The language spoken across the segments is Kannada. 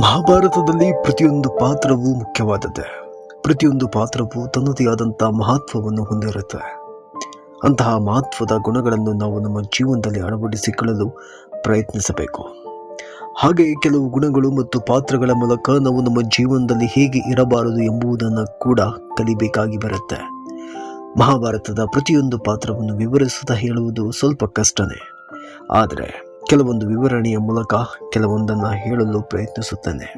ಮಹಾಭಾರತದಲ್ಲಿ ಪ್ರತಿಯೊಂದು ಪಾತ್ರವೂ ಮುಖ್ಯವಾದದ್ದು. ಪ್ರತಿಯೊಂದು ಪಾತ್ರವೂ ತನ್ನದೇ ಆದಂಥ ಮಹತ್ವವನ್ನು ಹೊಂದಿರುತ್ತೆ. ಅಂತಹ ಮಹತ್ವದ ಗುಣಗಳನ್ನು ನಾವು ನಮ್ಮ ಜೀವನದಲ್ಲಿ ಅಳವಡಿಸಿಕೊಳ್ಳಲು ಪ್ರಯತ್ನಿಸಬೇಕು. ಹಾಗೆ ಕೆಲವು ಗುಣಗಳು ಮತ್ತು ಪಾತ್ರಗಳ ಮೂಲಕ ನಾವು ನಮ್ಮ ಜೀವನದಲ್ಲಿ ಹೇಗೆ ಇರಬಾರದು ಎಂಬುದನ್ನು ಕೂಡ ಕಲಿಬೇಕಾಗಿ ಬರುತ್ತೆ. ಮಹಾಭಾರತದ ಪ್ರತಿಯೊಂದು ಪಾತ್ರವನ್ನು ವಿವರಿಸುತ್ತಾ ಹೇಳುವುದು ಸ್ವಲ್ಪ ಕಷ್ಟನೇ. ಆದರೆ ಕೆಲವೊಂದು ವಿವರಣೆಯ ಮೂಲಕ ಕೆಲವೊಂದನ್ನು ಹೇಳಲು ಪ್ರಯತ್ನಿಸುತ್ತೇನೆ.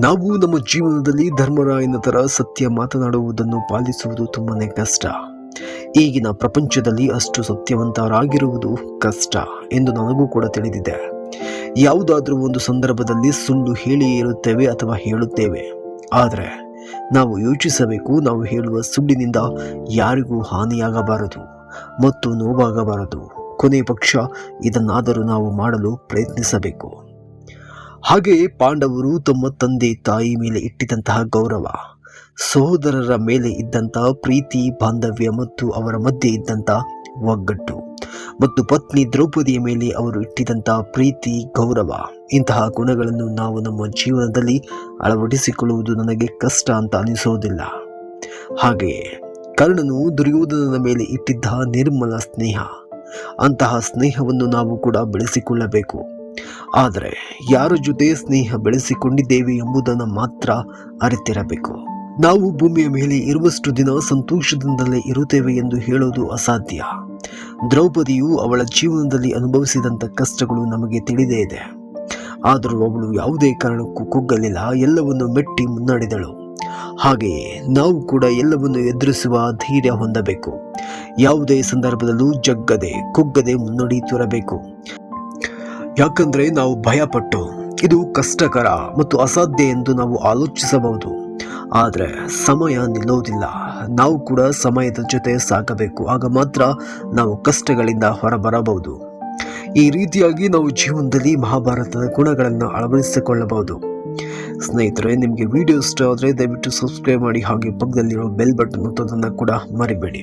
ನಾವು ನಮ್ಮ ಜೀವನದಲ್ಲಿ ಧರ್ಮರಾಯನ ಥರ ಸತ್ಯ ಮಾತನಾಡುವುದನ್ನು ಪಾಲಿಸುವುದು ತುಂಬಾ ಕಷ್ಟ. ಈಗಿನ ಪ್ರಪಂಚದಲ್ಲಿ ಅಷ್ಟು ಸತ್ಯವಂತರಾಗಿರುವುದು ಕಷ್ಟ ಎಂದು ನನಗೂ ಕೂಡ ತಿಳಿದಿದೆ. ಯಾವುದಾದ್ರೂ ಒಂದು ಸಂದರ್ಭದಲ್ಲಿ ಸುಳ್ಳು ಹೇಳಿಯೇ ಇರುತ್ತೇವೆ ಅಥವಾ ಹೇಳುತ್ತೇವೆ. ಆದರೆ ನಾವು ಯೋಚಿಸಬೇಕು, ನಾವು ಹೇಳುವ ಸುಳ್ಳಿನಿಂದ ಯಾರಿಗೂ ಹಾನಿಯಾಗಬಾರದು ಮತ್ತು ನೋವಾಗಬಾರದು. ಕೊನೆ ಪಕ್ಷ ಇದನ್ನಾದರೂ ನಾವು ಮಾಡಲು ಪ್ರಯತ್ನಿಸಬೇಕು. ಹಾಗೆಯೇ ಪಾಂಡವರು ತಮ್ಮ ತಂದೆ ತಾಯಿ ಮೇಲೆ ಇಟ್ಟಿದ್ದಂತಹ ಗೌರವ, ಸಹೋದರರ ಮೇಲೆ ಇದ್ದಂತಹ ಪ್ರೀತಿ, ಬಾಂಧವ್ಯ ಮತ್ತು ಅವರ ಮಧ್ಯೆ ಇದ್ದಂಥ ಒಗ್ಗಟ್ಟು ಮತ್ತು ಪತ್ನಿ ದ್ರೌಪದಿಯ ಮೇಲೆ ಅವರು ಇಟ್ಟಿದ್ದಂಥ ಪ್ರೀತಿ, ಗೌರವ, ಇಂತಹ ಗುಣಗಳನ್ನು ನಾವು ನಮ್ಮ ಜೀವನದಲ್ಲಿ ಅಳವಡಿಸಿಕೊಳ್ಳುವುದು ನನಗೆ ಕಷ್ಟ ಅಂತ ಅನಿಸೋದಿಲ್ಲ. ಹಾಗೆಯೇ ಕರ್ಣನು ದುರ್ಯೋಧನನ ಮೇಲೆ ಇಟ್ಟಿದ್ದ ನಿರ್ಮಲ ಸ್ನೇಹ ಅಂತಹ ಸ್ನೇಹವನ್ನು ನಾವು ಕೂಡ ಬೆಳೆಸಿಕೊಳ್ಳಬೇಕು. ಆದರೆ ಯಾರ ಜೊತೆ ಸ್ನೇಹ ಬೆಳೆಸಿಕೊಂಡಿದ್ದೇವೆ ಎಂಬುದನ್ನು ಮಾತ್ರ ಅರಿತಿರಬೇಕು. ನಾವು ಭೂಮಿಯ ಮೇಲೆ ಇರುವಷ್ಟು ದಿನ ಸಂತೋಷದಿಂದಲೇ ಇರುತ್ತೇವೆ ಎಂದು ಹೇಳೋದು ಅಸಾಧ್ಯ. ದ್ರೌಪದಿಯು ಅವಳ ಜೀವನದಲ್ಲಿ ಅನುಭವಿಸಿದಂಥ ಕಷ್ಟಗಳು ನಮಗೆ ತಿಳಿದೇ ಇದೆ. ಆದರೂ ಅವಳು ಯಾವುದೇ ಕಾರಣಕ್ಕೂ ಕುಗ್ಗಲಿಲ್ಲ, ಎಲ್ಲವನ್ನು ಮೆಟ್ಟಿ ಮುನ್ನಡೆದಳು. ಹಾಗೆಯೇ ನಾವು ಕೂಡ ಎಲ್ಲವನ್ನು ಎದುರಿಸುವ ಧೈರ್ಯ ಹೊಂದಬೇಕು. ಯಾವುದೇ ಸಂದರ್ಭದಲ್ಲೂ ಜಗ್ಗದೆ ಕುಗ್ಗದೆ ಮುನ್ನಡೆಯುತ್ತಿರಬೇಕು ಯಾಕಂದರೆ ನಾವು ಭಯಪಟ್ಟು, ಇದು ಕಷ್ಟಕರ ಮತ್ತು ಅಸಾಧ್ಯ ಎಂದು ನಾವು ಆಲೋಚಿಸಬಹುದು. ಆದರೆ ಸಮಯ ನಿಲ್ಲೋದಿಲ್ಲ. ನಾವು ಕೂಡ ಸಮಯದ ಜೊತೆ ಸಾಗಬೇಕು. ಆಗ ಮಾತ್ರ ನಾವು ಕಷ್ಟಗಳಿಂದ ಹೊರಬರಬಹುದು. ಈ ರೀತಿಯಾಗಿ ನಾವು ಜೀವನದಲ್ಲಿ ಮಹಾಭಾರತದ ಗುಣಗಳನ್ನು ಅಳವಡಿಸಿಕೊಳ್ಳಬಹುದು. ಸ್ನೇಹಿತರೆ, ನಿಮಗೆ ವಿಡಿಯೋ ಇಷ್ಟ ಆದರೆ ದಯವಿಟ್ಟು ಸಬ್ಸ್ಕ್ರೈಬ್ ಮಾಡಿ ಹಾಗೆ ಪಕ್ಕದಲ್ಲಿರೋ ಬೆಲ್ ಬಟನ್ ಒತ್ತೋದನ್ನು ಕೂಡ ಮರಿಬೇಡಿ.